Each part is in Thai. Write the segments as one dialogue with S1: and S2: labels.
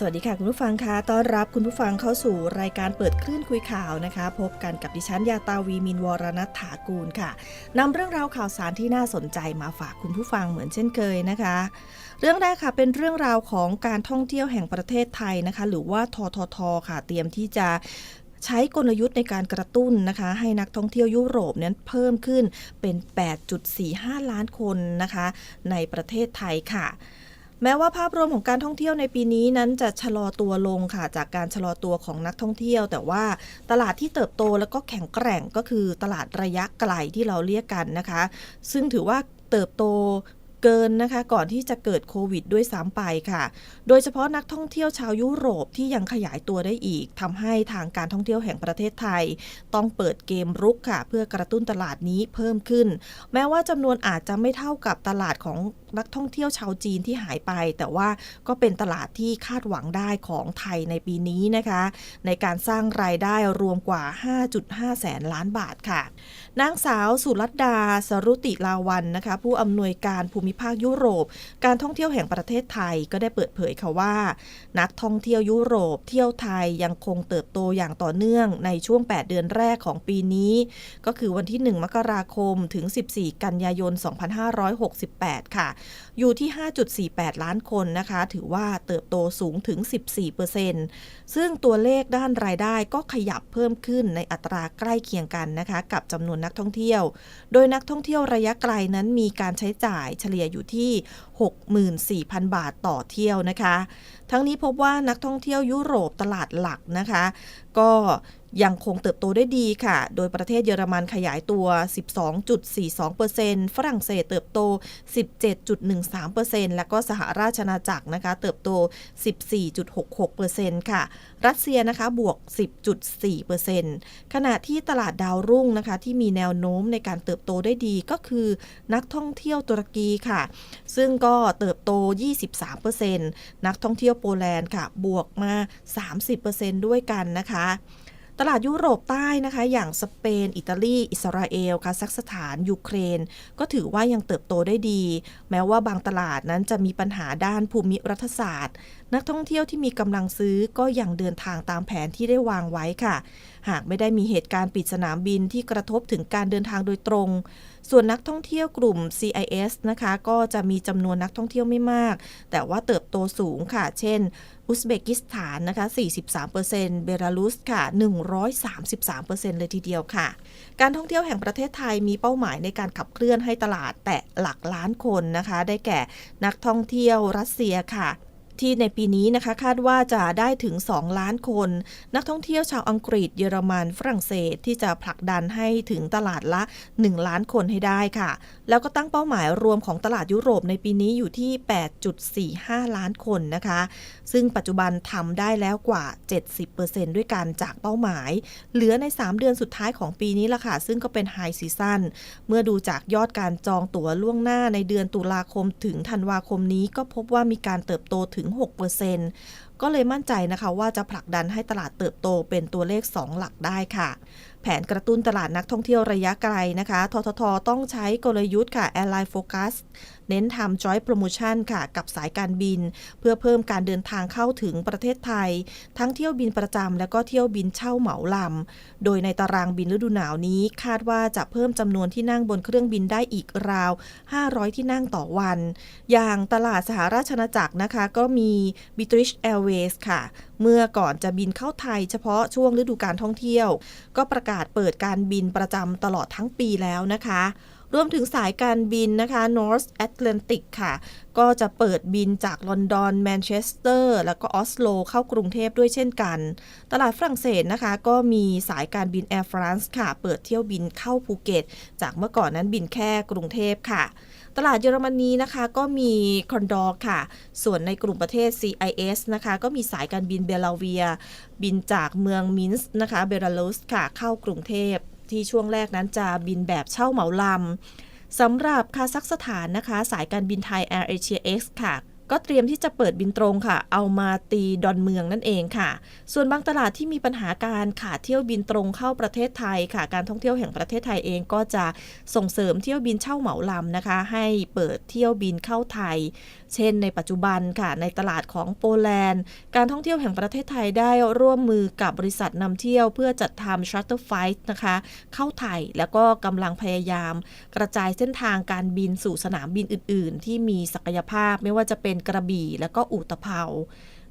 S1: สวัสดีค่ะคุณผู้ฟังคะต้อนรับคุณผู้ฟังเข้าสู่รายการเปิดคลื่นคุยข่าวนะคะ พบกันกับดิฉันยาตาวีมินวรณัฐถากูลค่ะนำเรื่องราวข่าวสารที่น่าสนใจมาฝากคุณผู้ฟังเหมือนเช่นเคยนะคะ เรื่องแรกค่ะเป็นเรื่องราวของการท่องเที่ยวแห่งประเทศไทยนะคะ หรือว่าทททค่ะ เตรียมที่จะใช้กลยุทธ์ในการกระตุ้นนะคะ ให้นักท่องเที่ยวยุโรปนั้นเพิ่มขึ้นเป็น 8.45 ล้านคนนะคะ ในประเทศไทยค่ะ แม้ว่าภาพรวมของการท่องเที่ยวในปีนี้นั้นจะชะลอตัวลงค่ะ จากการชะลอตัวของนักท่องเที่ยว แต่ว่าตลาดที่เติบโตแล้วก็แข็งแกร่งก็คือตลาดระยะไกลที่เราเรียกกันนะคะ ซึ่งถือว่าเติบโต เกินนะคะ ก่อนที่จะเกิดโควิดด้วยซ้ำไปค่ะ โดยเฉพาะนักท่องเที่ยวชาวยุโรปที่ยังขยายตัวได้อีกทำให้ทางการท่องเที่ยวแห่งประเทศไทย ต้องเปิดเกมรุกค่ะ เพื่อกระตุ้นตลาดนี้เพิ่มขึ้น แม้ว่าจำนวนอาจจะไม่เท่ากับตลาดของนักท่องเที่ยวชาวจีนที่หายไป แต่ว่าก็เป็นตลาดที่คาดหวังได้ของไทยในปีนี้นะคะ ในการสร้างรายได้รวมกว่า 5.5 แสนล้านบาทค่ะ นางสาวสุรัตดาสรุติลาวันนะคะ ผู้อำนวยการภูมิภาคยุโรป การท่องเที่ยวแห่งประเทศไทยก็ได้เปิดเผยค่ะว่า นักท่องเที่ยวยุโรปเที่ยวไทยยังคงเติบโตอย่างต่อเนื่องในช่วง 8 เดือนแรกของปีนี้ ก็คือวันที่ 1 มกราคมถึง 14 กันยายน 2568 ค่ะ อยู่ที่ 5.48 ล้านคนนะคะ ถือว่าเติบโตสูงถึง 14%ซึ่งตัวเลขด้านรายได้ก็ขยับเพิ่มขึ้นในอัตราใกล้เคียงกันนะคะ กับจำนวนนักท่องเที่ยว โดยนักท่องเที่ยวระยะไกลนั้นมีการใช้จ่ายเฉลี่ยอยู่ที่ 64,000 บาทต่อเที่ยวนะคะ ทั้งนี้พบว่านักท่องเที่ยวยุโรปตลาดหลักนะคะ ก็ยังคงเติบโตได้ดีค่ะ โดยประเทศเยอรมันขยายตัว 12.42%ฝรั่งเศสเติบโต 17.13%แล้วก็สหราชอาณาจักรนะคะ เติบโต 14.66%ค่ะ รัสเซียนะคะ บวก 10.4%ขณะที่ตลาดดาวรุ่งนะคะ ที่มีแนวโน้มในการเติบโตได้ดีก็คือนักท่องเที่ยวตุรกีค่ะ ซึ่งก็เติบโต 23%นักท่องเที่ยวโปแลนด์ค่ะ บวกมา 30%ด้วยกันนะคะ ตลาดยุโรปใต้นะคะ อย่างสเปน อิตาลี อิสราเอลคาซัคสถาน ยูเครน ก็ถือว่ายังเติบโตได้ดี แม้ว่าบางตลาดนั้นจะมีปัญหาด้านภูมิรัฐศาสตร์ นักท่องเที่ยวที่มีกำลังซื้อก็ยังเดินทางตามแผนที่ได้วางไว้ค่ะ หากไม่ได้มีเหตุการณ์ปิดสนามบินที่กระทบถึงการเดินทางโดยตรง ส่วนนักท่องเที่ยวกลุ่ม CIS นะคะ ก็จะมีจำนวนนักท่องเที่ยวไม่มาก แต่ว่าเติบโตสูงค่ะ เช่น อุซเบกิสถานนะคะ 43%เบลารุสค่ะ 133%เลยทีเดียวค่ะ การท่องเที่ยวแห่งประเทศไทยมีเป้าหมายในการขับเคลื่อนให้ตลาดแตะหลักล้านคนนะคะ ได้แก่นักท่องเที่ยวรัสเซียค่ะ ที่ในปีนี้นะคะคาดว่าจะได้ถึง 2 ล้านคน นักท่องเที่ยวชาวอังกฤษเยอรมันฝรั่งเศสที่จะผลักดันให้ถึงตลาดละ 1 ล้านคนให้ได้ค่ะ แล้วก็ตั้งเป้าหมายรวมของตลาดยุโรปในปีนี้อยู่ที่ 8.45 ล้านคนนะคะ ซึ่งปัจจุบันทำได้แล้วกว่า 70%ด้วยกันจากเป้าหมาย เหลือใน 3 เดือนสุดท้ายของปีนี้ละค่ะ ซึ่งก็เป็นไฮซีซั่นเมื่อดูจากยอดการจองตั๋วล่วงหน้าในเดือนตุลาคมถึงธันวาคมนี้ก็พบว่ามีการเติบโตถึง 6%ก็เลยมั่นใจนะคะว่าจะผลักดันให้ตลาดเติบโตเป็นตัวเลข 2 หลักได้ค่ะ แผนกระตุ้นตลาดนักท่องเที่ยวระยะไกลนะคะ ททท ต้องใช้กลยุทธ์ค่ะ Airline Focus เน้นทำ Joint Promotion ค่ะกับสายการบิน เพื่อเพิ่มการเดินทางเข้าถึงประเทศไทย ทั้งเที่ยวบินประจำและก็เที่ยวบินเช่าเหมาลำ โดยในตารางบินฤดูหนาวนี้คาดว่าจะเพิ่มจำนวนที่นั่งบนเครื่องบินได้อีกราว 500 ที่นั่งต่อวัน อย่างตลาดสหราชอาณาจักรนะคะ ก็มี British Airways ค่ะ เมื่อก่อนจะบินเข้าไทยเฉพาะช่วงฤดูการท่องเที่ยว ก็ประกาศเปิดการบินประจำตลอดทั้งปีแล้วนะคะรวมถึงสายการบินนะคะ North Atlantic ค่ะ ก็จะเปิดบินจากลอนดอนแมนเชสเตอร์แล้วก็ออสโลเข้ากรุงเทพด้วยเช่นกัน ตลาดฝรั่งเศสนะคะ ก็มีสายการบิน Air France ค่ะ เปิดเที่ยวบินเข้าภูเก็ต จากเมื่อก่อนนั้นบินแค่กรุงเทพค่ะ ตลาดเยอรมนีนะคะก็มีคอนดอร์ค่ะ ส่วนในกลุ่มประเทศ CIS นะคะก็มีสายการบินเบลาเวีย บินจากเมืองมินส์นะคะเบลารุสค่ะเข้ากรุงเทพที่ช่วงแรกนั้นจะบินแบบเช่าเหมาลำสำหรับคาซัคสถานนะคะ สายการบินไทย Air Asia X ค่ะ ก็เตรียมที่จะเปิดบินตรงค่ะ เอามาตีดอนเมืองนั่นเองค่ะ ส่วนบางตลาดที่มีปัญหาการขาดเที่ยวบินตรงเข้าประเทศไทยค่ะ การท่องเที่ยวแห่งประเทศไทยเองก็จะส่งเสริมเที่ยวบินเช่าเหมาลำนะคะ ให้เปิดเที่ยวบินเข้าไทย เช่นในปัจจุบันค่ะในตลาดของโปแลนด์ การท่องเที่ยวแห่งประเทศไทยได้ร่วมมือกับบริษัทนำเที่ยวเพื่อจัดทำชัตเตอร์ไฟท์นะคะเข้าไทยแล้วก็กำลังพยายาม กระจายเส้นทางการบินสู่สนามบินอื่น ๆ ที่มีศักยภาพไม่ว่าจะเป็นกระบี่ และก็อุตภเปา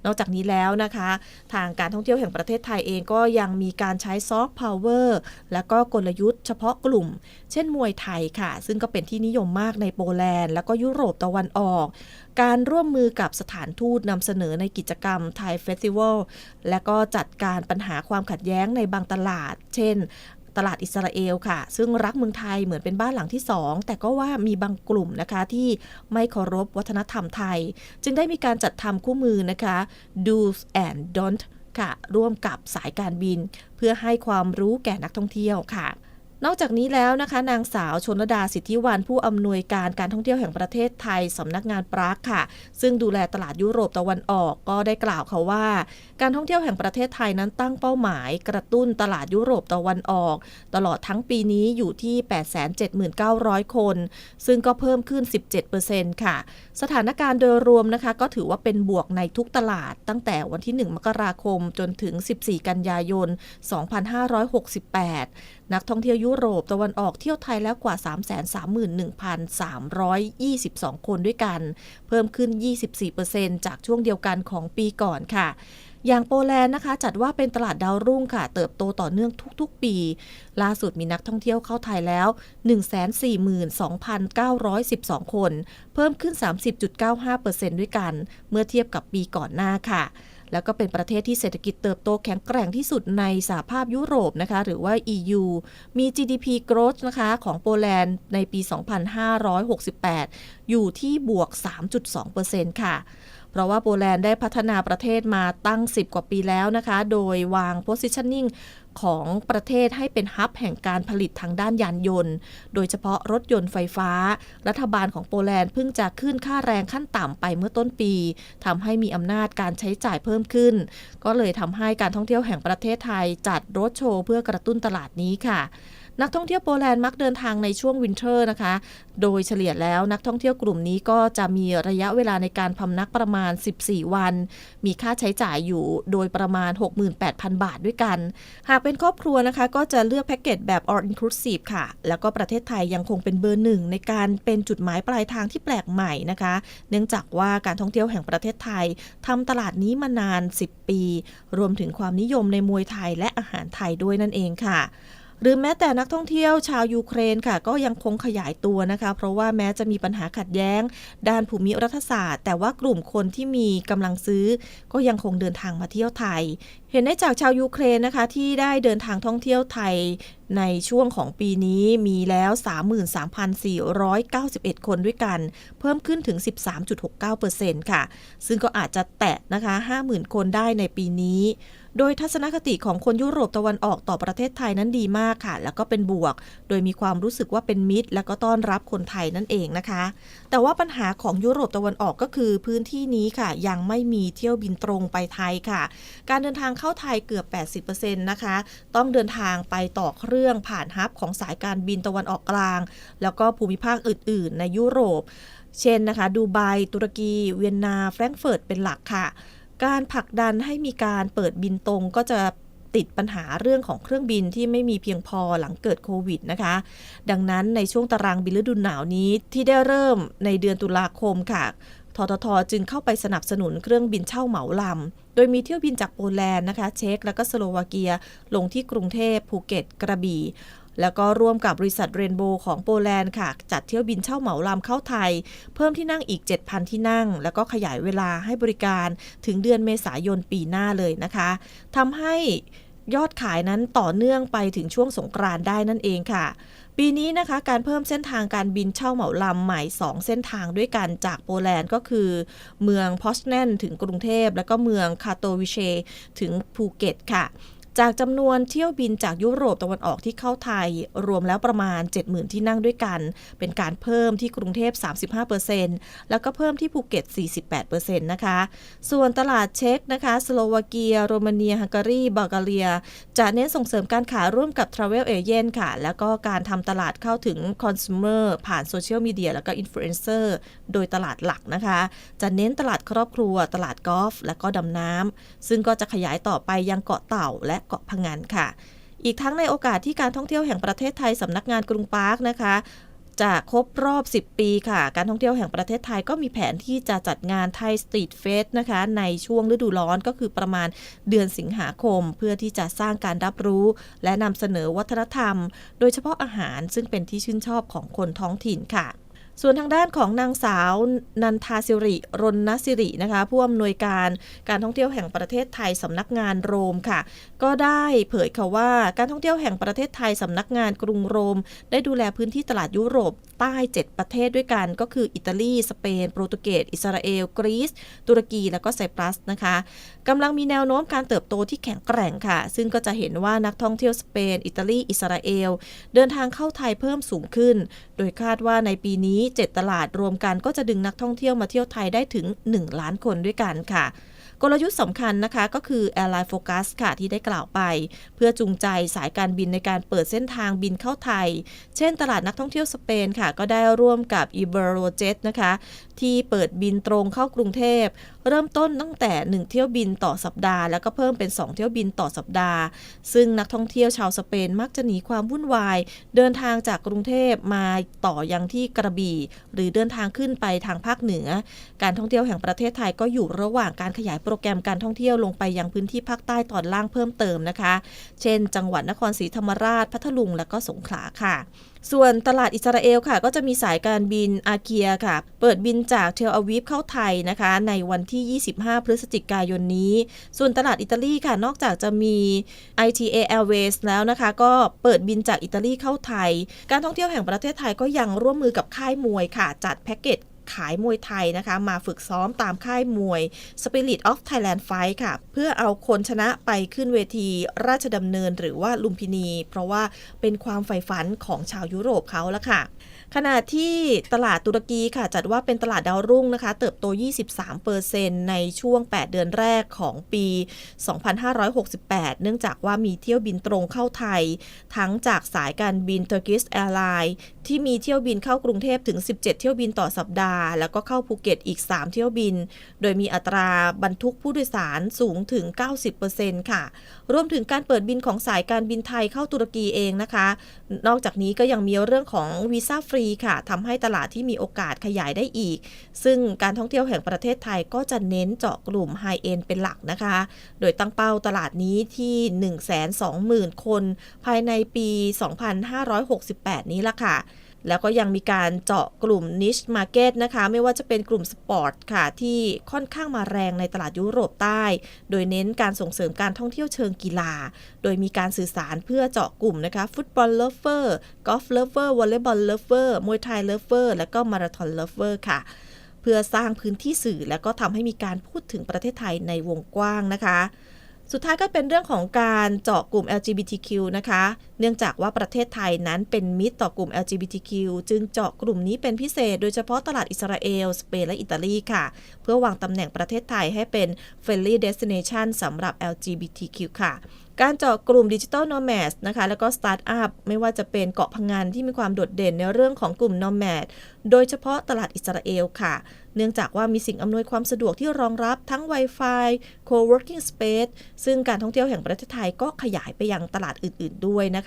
S1: นอกจากนี้แล้วนะคะ ทางการท่องเที่ยวแห่งประเทศไทยเองก็ยังมีการใช้ซอฟต์พาวเวอร์และก็กลยุทธ์เฉพาะกลุ่ม เช่นมวยไทยค่ะ ซึ่งก็เป็นที่นิยมมากในโปแลนด์ แล้วก็ยุโรปตะวันออก การร่วมมือกับสถานทูตนำเสนอในกิจกรรมไทยเฟสติวัลและก็จัดการปัญหาความขัดแย้งในบางตลาด เช่น ตลาดอิสราเอลค่ะ ซึ่งรักเมืองไทยเหมือนเป็นบ้านหลังที่สองแต่ก็ว่ามีบางกลุ่มนะคะที่ไม่เคารพวัฒนธรรมไทย จึงได้มีการจัดทำคู่มือนะคะ do's and don't ค่ะ ร่วมกับสายการบิน เพื่อให้ความรู้แก่นักท่องเที่ยวค่ะ นอกจากนี้แล้วนะคะนางสาวชนลดาสิทธิวันผู้อำนวยการการท่องเที่ยวแห่งประเทศไทยสำนักงานปรากค่ะ ซึ่งดูแลตลาดยุโรปตะวันออกก็ได้กล่าวค่ะว่า การท่องเที่ยวแห่งประเทศไทยนั้นตั้งเป้าหมาย กระตุ้นตลาดยุโรปตะวันออก ตลอดทั้งปีนี้อยู่ที่ 879,000 คน ซึ่งก็เพิ่มขึ้น 17%ค่ะ สถานการณ์โดยรวมนะคะก็ถือว่าเป็นบวกในทุกตลาด ตั้งแต่วันที่ 1 มกราคมจนถึง 14 กันยายน 2568 นักท่องเที่ยวยุโรปตะวันออกเที่ยวไทยแล้วกว่า 331,322 คนด้วยกัน เพิ่มขึ้น 24%จากช่วงเดียวกันของปีก่อนค่ะอย่างโปแลนด์นะคะ จัดว่าเป็นตลาดดาวรุ่งค่ะ เติบโตต่อเนื่องทุกๆ ปี ล่าสุดมีนักท่องเที่ยวเข้าไทยแล้ว 142,912 คน เพิ่มขึ้น 30.95%ด้วยกัน เมื่อเทียบกับปีก่อนหน้าค่ะ แล้วก็เป็นประเทศที่เศรษฐกิจเติบโตแข็งแกร่งที่สุดในสหภาพยุโรปนะคะ หรือว่า EU มี GDP growth นะคะของโปแลนด์ในปี 2568 อยู่ที่บวก 3.2%ค่ะ เพราะว่าโปแลนด์ได้พัฒนาประเทศมาตั้ง 10 กว่าปีแล้วนะคะ โดยวาง positioning ของประเทศให้เป็นฮับแห่งการผลิตทางด้านยานยนต์ โดยเฉพาะรถยนต์ไฟฟ้า รัฐบาลของโปแลนด์เพิ่งจะขึ้นค่าแรงขั้นต่ำไปเมื่อต้นปีทำให้มีอำนาจการใช้จ่ายเพิ่มขึ้น ก็เลยทำให้การท่องเที่ยวแห่งประเทศไทยจัดรถโชว์เพื่อกระตุ้นตลาดนี้ค่ะ นักท่องเที่ยวโปแลนด์มักเดินทางในช่วงวินเทอร์นะคะ โดยเฉลี่ยแล้วนักท่องเที่ยวกลุ่มนี้ก็จะมีระยะเวลาในการพำนักประมาณ 14 วัน มีค่าใช้จ่ายอยู่โดยประมาณ 68,000 บาทด้วยกัน หากเป็นครอบครัวนะคะ ก็จะเลือกแพ็กเกจแบบ all inclusive ค่ะ แล้วก็ประเทศไทยยังคงเป็นเบอร์หนึ่งในการเป็นจุดหมายปลายทางที่แปลกใหม่นะคะ เนื่องจากว่าการท่องเที่ยวแห่งประเทศไทยทำตลาดนี้มานาน 10 ปี รวมถึงความนิยมในมวยไทยและอาหารไทยด้วยนั่นเองค่ะ หรือแม้แต่นักท่องเที่ยวชาวยูเครนค่ะ ก็ยังคงขยายตัวนะคะ เพราะว่าแม้จะมีปัญหาขัดแย้ง ด้านภูมิรัฐศาสตร์ แต่ว่ากลุ่มคนที่มีกำลังซื้อ ก็ยังคงเดินทางมาเที่ยวไทย เห็นได้จากชาวยูเครนนะคะ ที่ได้เดินทางท่องเที่ยวไทยในช่วงของปีนี้มีแล้ว 33,491 คนด้วยกัน เพิ่มขึ้นถึง 13.69%ค่ะ ซึ่งก็อาจจะแตะนะคะ 50,000 คนได้ในปีนี้ โดยทัศนคติของคนยุโรปตะวันออกต่อประเทศไทยนั้นดีมากค่ะ แล้วก็เป็นบวก โดยมีความรู้สึกว่าเป็นมิตร แล้วก็ต้อนรับคนไทยนั่นเองนะคะ แต่ว่าปัญหาของยุโรปตะวันออกก็คือพื้นที่นี้ค่ะ ยังไม่มีเที่ยวบินตรงไปไทยค่ะ การเดินทางเข้าไทยเกือบ 80%นะคะ ต้องเดินทางไปต่อเครื่องผ่านฮับของสายการบินตะวันออกกลาง แล้วก็ภูมิภาคอื่น ๆ ในยุโรป เช่นนะคะ ดูไบ ตุรกี เวียนนา แฟรงก์เฟิร์ต เป็นหลักค่ะ การผลักดันให้มีการเปิดบินตรงก็จะติดปัญหาเรื่องของเครื่องบินที่ไม่มีเพียงพอหลังเกิดโควิดนะคะ ดังนั้นในช่วงตารางบินฤดูหนาวนี้ที่ได้เริ่มในเดือนตุลาคมค่ะทททจึงเข้าไปสนับสนุนเครื่องบินเช่าเหมาลำ โดยมีเที่ยวบินจากโปแลนด์นะคะ เช็กและก็สโลวาเกีย ลงที่กรุงเทพภูเก็ต กระบี่ แล้วก็ร่วมกับบริษัทเรนโบว์ของโปแลนด์ค่ะ จัดเที่ยวบินเช่าเหมาลำเข้าไทย เพิ่มที่นั่งอีก 7,000 ที่นั่ง แล้วก็ขยายเวลาให้บริการถึงเดือนเมษายนปีหน้าเลยนะคะทำให้ยอดขายนั้นต่อเนื่องไปถึงช่วงสงกรานได้นั่นเองค่ะปีนี้นะคะการเพิ่มเส้นทางการบินเช่าเหมาลำใหม่ 2 เส้นทางด้วยกันจากโปแลนด์ก็คือ เมืองพอสแนนถึงกรุงเทพ แล้วก็เมืองคาโตวิเช ถึงภูเก็ตค่ะ จากจำนวนเที่ยวบินจากยุโรปตะวันออกที่เข้าไทย รวมแล้วประมาณ 70,000 ที่นั่งด้วยกัน เป็นการเพิ่มที่กรุงเทพ 35%แล้วก็เพิ่มที่ภูเก็ต 48%นะคะ ส่วนตลาดเช็กนะคะ สโลวาเกีย โรมาเนีย ฮังการี บัลแกเรีย จะเน้นส่งเสริมการขายร่วมกับ Travel Agent ค่ะ แล้วก็การทำตลาดเข้าถึง Consumer ผ่านโซเชียลมีเดียแล้วก็อินฟลูเอนเซอร์โดยตลาดหลักนะคะ จะเน้นตลาดครอบครัว ตลาดกอล์ฟและก็ดำน้ำซึ่งก็จะขยายต่อไปยังเกาะเต่าและเกาะพะงันค่ะ อีกทั้งในโอกาสที่การท่องเที่ยวแห่งประเทศไทยสำนักงานกรุงปาร์คนะคะจะครบรอบ 10 ปีค่ะ การท่องเที่ยวแห่งประเทศไทยก็มีแผนที่จะจัดงานไทยสตรีทเฟสนะคะ ในช่วงฤดูร้อนก็คือประมาณเดือนสิงหาคม เพื่อที่จะสร้างการรับรู้ และนำเสนอวัฒนธรรม โดยเฉพาะอาหารซึ่งเป็นที่ชื่นชอบของคนท้องถิ่นค่ะ ส่วนทางด้านของนางสาวนันทาสิริ รณสิรินะคะผู้อำนวยการการท่องเที่ยวแห่งประเทศไทยสำนักงานโรมค่ะ ก็ได้เผยค่ะว่าการท่องเที่ยวแห่งประเทศไทยสำนักงานกรุงโรม ได้ดูแลพื้นที่ตลาดยุโรปใต้ 7 ประเทศด้วยกันก็คืออิตาลี สเปน โปรตุเกสอิสราเอล กรีซตุรกี แล้วก็ไซปรัสนะคะ กำลังมีแนวโน้มการเติบโตที่แข็งแกร่งค่ะ ซึ่งก็จะเห็นว่านักท่องเที่ยวสเปน อิตาลี อิสราเอล เดินทางเข้าไทยเพิ่มสูงขึ้น โดยคาดว่าในปีนี้ 7 ตลาดรวมกันก็จะดึงนักท่องเที่ยวมาเที่ยวไทยได้ถึง 1 ล้านคนด้วยกันค่ะ กลยุทธ์สำคัญนะคะก็คือ Airline Focus ค่ะที่ได้กล่าวไป เพื่อจูงใจสายการบินในการเปิดเส้นทางบินเข้าไทย เช่นตลาดนักท่องเที่ยวสเปนค่ะก็ได้ร่วมกับ i b e r o j e t นะคะที่เปิดบินตรงเข้ากรุงเทพ เริ่มต้นตั้งแต่ 1 เที่ยวบินต่อสัปดาห์ แล้วก็เพิ่มเป็น 2 เที่ยวบินต่อสัปดาห์ ซึ่งนักท่องเที่ยวชาวสเปนมักจะหนีความวุ่นวาย เดินทางจากกรุงเทพมาต่อยังที่กระบี่ หรือเดินทางขึ้นไปทางภาคเหนือ การท่องเที่ยวแห่งประเทศไทยก็อยู่ระหว่างการขยายโปรแกรมการท่องเที่ยวลงไปยังพื้นที่ภาคใต้ตอนล่างเพิ่มเติมนะคะ เช่น จังหวัดนครศรีธรรมราช พัทลุง และก็สงขลาค่ะส่วนตลาดอิสราเอลค่ะ ก็จะมีสายการบินอาเกียค่ะ เปิดบินจากเทลอาวีฟเข้าไทยนะคะ ในวันที่ 25 พฤศจิกายนนี้ ส่วนตลาดอิตาลีค่ะ นอกจากจะมี ITA Airways แล้วนะคะ ก็เปิดบินจากอิตาลีเข้าไทย การท่องเที่ยวแห่งประเทศไทยก็ยังร่วมมือกับค่ายมวยค่ะ จัดแพ็กเกจ ขายมวยไทยนะคะ มาฝึกซ้อมตามค่ายมวย Spirit of Thailand Fight ค่ะ เพื่อเอาคนชนะไปขึ้นเวทีราชดำเนินหรือว่าลุมพินี เพราะว่าเป็นความใฝ่ฝันของชาวยุโรปเขาล้วค่ะ ขณะที่ตลาดตุรกีค่ะ จัดว่าเป็นตลาดดาวรุ่งนะคะ เติบโต 23%ในช่วง 8 เดือนแรกของปี 2568 เนื่องจากว่ามีเที่ยวบินตรงเข้าไทย ทั้งจากสายการบิน Turkish Airlines ที่มีเที่ยวบินเข้ากรุงเทพถึง 17 เที่ยวบินต่อสัปดาห์แล้วก็เข้าภูเก็ตอีก 3 เที่ยวบิน โดยมีอัตราบรรทุกผู้โดยสารสูงถึง 90%ค่ะ รวมถึงการเปิดบินของสายการบินไทยเข้าตุรกีเองนะคะ นอกจากนี้ก็ยังมีเรื่องของวีซ่าฟรีค่ะทำให้ตลาดที่มีโอกาสขยายได้อีก ซึ่งการท่องเที่ยวแห่งประเทศไทยก็จะเน้นเจาะกลุ่มไฮเอ็นเป็นหลักนะคะ โดยตั้งเป้าตลาดนี้ที่ 120,000 คน ภายในปี 2568 นี้ละค่ะ แล้วก็ยังมีการเจาะกลุ่ม niche market นะคะ ไม่ว่าจะเป็นกลุ่มสปอร์ตค่ะ ที่ค่อนข้างมาแรงในตลาดยุโรปใต้ โดยเน้นการส่งเสริมการท่องเที่ยวเชิงกีฬา โดยมีการสื่อสารเพื่อเจาะกลุ่มนะคะ ฟุตบอลเลฟเวอร์กอล์ฟเลฟเวอร์วอลเลย์บอลเลฟเวอร์มวยไทยเลฟเวอร์และก็มาราธอนเลฟเวอร์ค่ะ เพื่อสร้างพื้นที่สื่อและก็ทำให้มีการพูดถึงประเทศไทยในวงกว้างนะคะ สุดท้ายก็เป็นเรื่องของการเจาะกลุ่ม LGBTQ นะคะ เนื่องจากว่าประเทศไทยนั้นเป็นมิตรต่อกลุ่ม LGBTQ จึงเจาะกลุ่มนี้เป็นพิเศษ โดยเฉพาะตลาดอิสราเอล สเปนและอิตาลีค่ะ เพื่อวางตำแหน่งประเทศไทยให้เป็น Friendly Destination สำหรับ LGBTQ ค่ะการเจาะกลุ่มดิจิ t a ล Nomad นะคะ แล้วก็สตาร์ทอัพไม่ว่าจะเป็นเกาะพังงานที่มีความโดดเด่นในเรื่องของกลุ่ม Nomad โดยเฉพาะตลาดอิสราเอลค่ะ เนื่องจากว่ามีสิ่งอำนวยความสะดวกที่รองรับทั้ง Wi-Fi Co-working Space ซึ่งการท่องเที่ยวแห่งประเทศไทยก็ขยายไปยังตลาดอื่น ๆ ด้วยนะคะ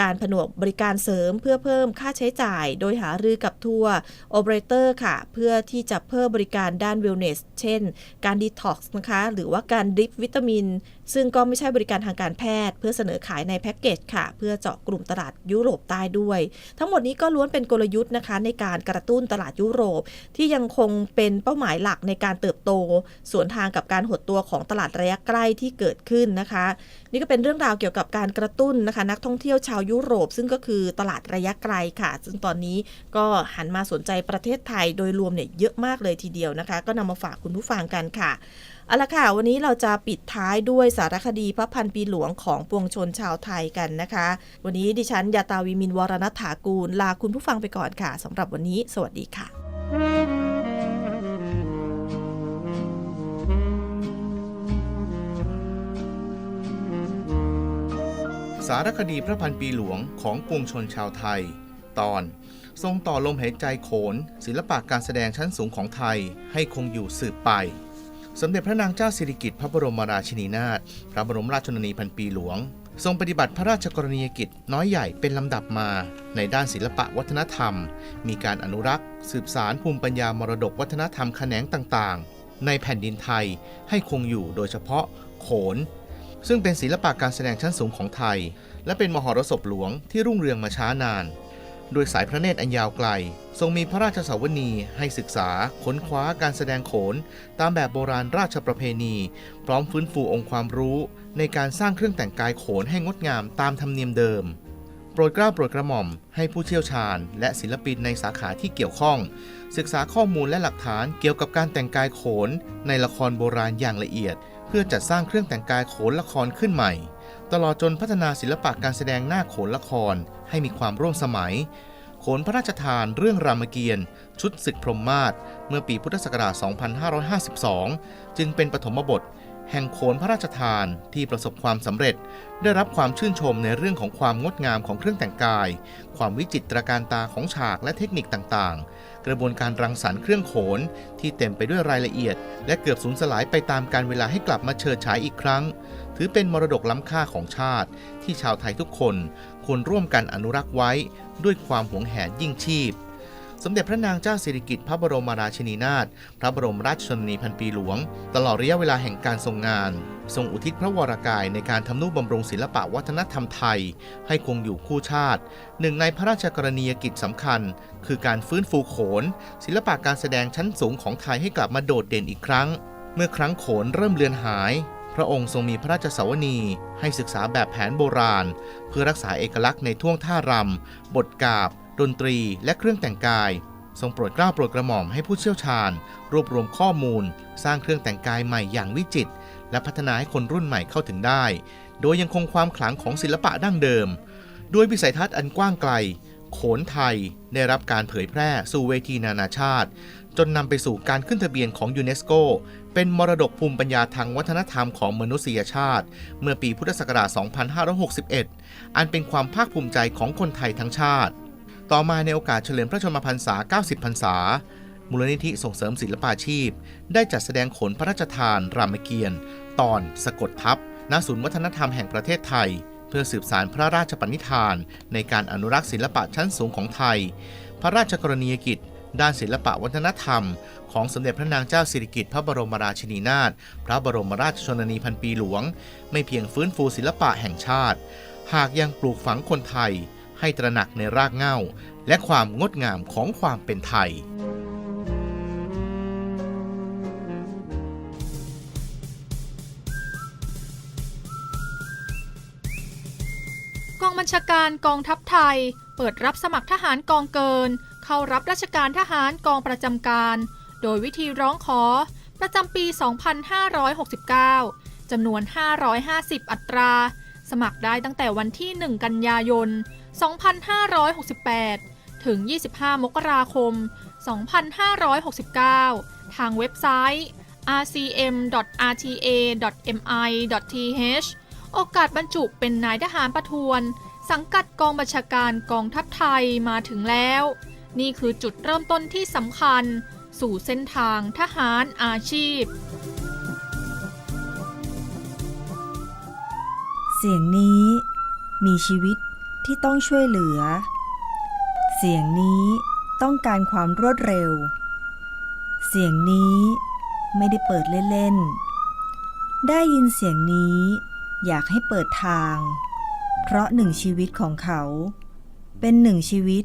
S1: การผนวกบริการเสริมเพื่อเพิ่มค่าใช้จ่าย โดยหารือกับทัวร์โอเปอเรเตอร์ค่ะ เพื่อที่จะเพิ่มบริการด้านวิลเนส เช่น การดีท็อกซ์นะคะ หรือว่าการดริปวิตามิน ซึ่งก็ไม่ใช่บริการทางการแพทย์ เพื่อเสนอขายในแพ็กเกจค่ะ เพื่อเจาะกลุ่มตลาดยุโรปใต้ด้วย ทั้งหมดนี้ก็ล้วนเป็นกลยุทธ์นะคะ ในการกระตุ้นตลาดยุโรป ที่ยังคงเป็นเป้าหมายหลักในการเติบโต สวนทางกับการหดตัวของตลาดระยะใกล้ที่เกิดขึ้นนะคะ นี่ก็เป็นเรื่องราวเกี่ยวกับการกระตุ้นนะคะ นักท่องเที่ยวชาวาวยุโรป ซึ่งก็คือตลาดระยะไกลค่ะ ซึ่งตอนนี้ก็หันมาสนใจประเทศไทยโดยรวมเนี่ยเยอะมากเลยทีเดียวนะคะ ก็นำมาฝากคุณผู้ฟังกันค่ะ เอาละค่ะ วันนี้เราจะปิดท้ายด้วยสารคดีพระพันปีหลวงของปวงชนชาวไทยกันนะคะ วันนี้ดิฉันยาตาวิมินวรณถากูล ลาคุณผู้ฟังไปก่อนค่ะสำหรับวันนี้ สวัสดีค่ะ
S2: สารคดีพระพันปีหลวงของปวงชนชาวไทย ตอน ทรงต่อลมหายใจโขน ศิลปะการแสดงชั้นสูงของไทยให้คงอยู่สืบไป สมเด็จพระนางเจ้าสิริกิติ์พระบรมราชินีนาถ พระบรมราชชนนีพันปีหลวง ทรงปฏิบัติพระราชกรณียกิจน้อยใหญ่เป็นลำดับมา ในด้านศิลปะวัฒนธรรม มีการอนุรักษ์ สืบสารภูมิปัญญามรดกวัฒนธรรมแขนงต่างๆ ในแผ่นดินไทยให้คงอยู่โดยเฉพาะโขน ซึ่งเป็นศิลปะการแสดงชั้นสูงของไทย และเป็นมหรสพหลวงที่รุ่งเรืองมาช้านาน โดยสายพระเนตรอันยาวไกล ทรงมีพระราชสาวนีให้ศึกษาค้นคว้าการแสดงโขน ตามแบบโบราณราชประเพณี พร้อมฟื้นฟูองค์ความรู้ ในการสร้างเครื่องแต่งกายโขนให้งดงามตามธรรมเนียมเดิม โปรดเกล้าโปรดกระหม่อมให้ผู้เชี่ยวชาญ และศิลปินในสาขาที่เกี่ยวข้อง ศึกษาข้อมูลและหลักฐานเกี่ยวกับการแต่งกายโขน ในละครโบราณอย่างละเอียด เพื่อจัดสร้างเครื่องแต่งกายโขนละครขึ้นใหม่ ตลอดจนพัฒนาศิลปะการแสดงหน้าโขนละครให้มีความร่วมสมัย โขนพระราชทานเรื่องรามเกียรติ์ชุดศึกพรหมมาศเมื่อปีพุทธศักราช 2552 จึงเป็นปฐมบท แห่งโขนพระราชทานที่ประสบความสำเร็จ ได้รับความชื่นชมในเรื่องของความงดงามของเครื่องแต่งกาย ความวิจิตรการตาของฉากและเทคนิคต่างๆ กระบวนการรังสรรค์เครื่องโขนที่เต็มไปด้วยรายละเอียด และเกือบสูญสลายไปตามการเวลาให้กลับมาเชิดฉายอีกครั้ง ถือเป็นมรดกล้ำค่าของชาติ ที่ชาวไทยทุกคนควรร่วมกันอนุรักษ์ไว้ ด้วยความหวงแหนยิ่งชีพ สมเด็จพระนางเจ้าสิริกิติ์พระบรมราชินีนาถพระบรมราชชนนีพันปีหลวง ตลอดระยะเวลาแห่งการทรงงาน ทรงอุทิศพระวรากายในการทำนุบำรุงศิลปะวัฒนธรรมไทย ให้คงอยู่คู่ชาติ หนึ่งในพระราชกรณียกิจสำคัญ คือการฟื้นฟูโขน ศิลปะการแสดงชั้นสูงของไทยให้กลับมาโดดเด่นอีกครั้งเมื่อครั้งโขนเริ่มเลือนหาย พระองค์ทรงมีพระราชสวนีให้ศึกษาแบบแผนโบราณ เพื่อรักษาเอกลักษณ์ในท่วงท่ารำ บทกาบ ดนตรี และเครื่องแต่งกาย ทรงโปรดเกล้าโปรดกระหม่อมให้ผู้เชี่ยวชาญ รวบรวมข้อมูล สร้างเครื่องแต่งกายใหม่อย่างวิจิตรและพัฒนาให้คนรุ่นใหม่เข้าถึงได้ โดยยังคงความขลังของศิลปะดั้งเดิม ด้วยวิสัยทัศน์อันกว้างไกล โขนไทยได้รับการเผยแพร่สู่เวทีนานาชาติ จนนำไปสู่การขึ้นทะเบียนของยูเนสโกเป็นมรดกภูมิปัญญาทางวัฒนธรรมของมนุษยชาติ เมื่อปีพุทธศักราช 2561 อันเป็นความภาคภูมิใจของคนไทยทั้งชาติ ต่อมาในโอกาสเฉลิมพระชนมพรรษา 90 พรรษา มูลนิธิส่งเสริมศิลปาชีพ ได้จัดแสดงโขนพระราชทาน รามเกียรติ์ตอน สะกดทัพณศูนย์วัฒนธรรมแห่งประเทศไทย เพื่อสืบสารพระราชปณิธาน ในการอนุรักษ์ศิลปะชั้นสูงของไทย พระราชกรณียกิจ ด้านศิลปะวัฒนธรรม ของสมเด็จพระนางเจ้าสิริกิติ์พระบรมราชินีนาถพระบรมราชชนนีพันปีหลวง ไม่เพียงฟื้นฟูศิลปะแห่งชาติ หากยังปลูกฝังคนไทย ให้ตระหนักในรากเหง้า และความงดงามของความเป็นไทย
S3: กองบัญชาการกองทัพไทย เปิดรับสมัครทหารกองเกิน เข้ารับราชการทหารกองประจำการ โดยวิธีร้องขอ ประจำปี 2569 จำนวน 550 อัตรา สมัครได้ตั้งแต่วันที่ 1 กันยายน 2568 ถึง 25 มกราคม 2569 ทางเว็บไซต์ rcm.rta.mi.th โอกาสบรรจุเป็นนายทหารประทวน สังกัดกองบัญชาการกองทัพไทยมาถึงแล้ว นี่คือจุดเริ่มต้นที่สำคัญ สู่เส้นทางทหารอาชีพ
S4: เสียงนี้มีชีวิตที่ต้องช่วยเหลือ เสียงนี้ต้องการความรวดเร็ว เสียงนี้ไม่ได้เปิดเล่นๆ ได้ยินเสียงนี้อยากให้เปิดทาง เพราะหนึ่งชีวิตของเขา เป็นหนึ่งชีวิต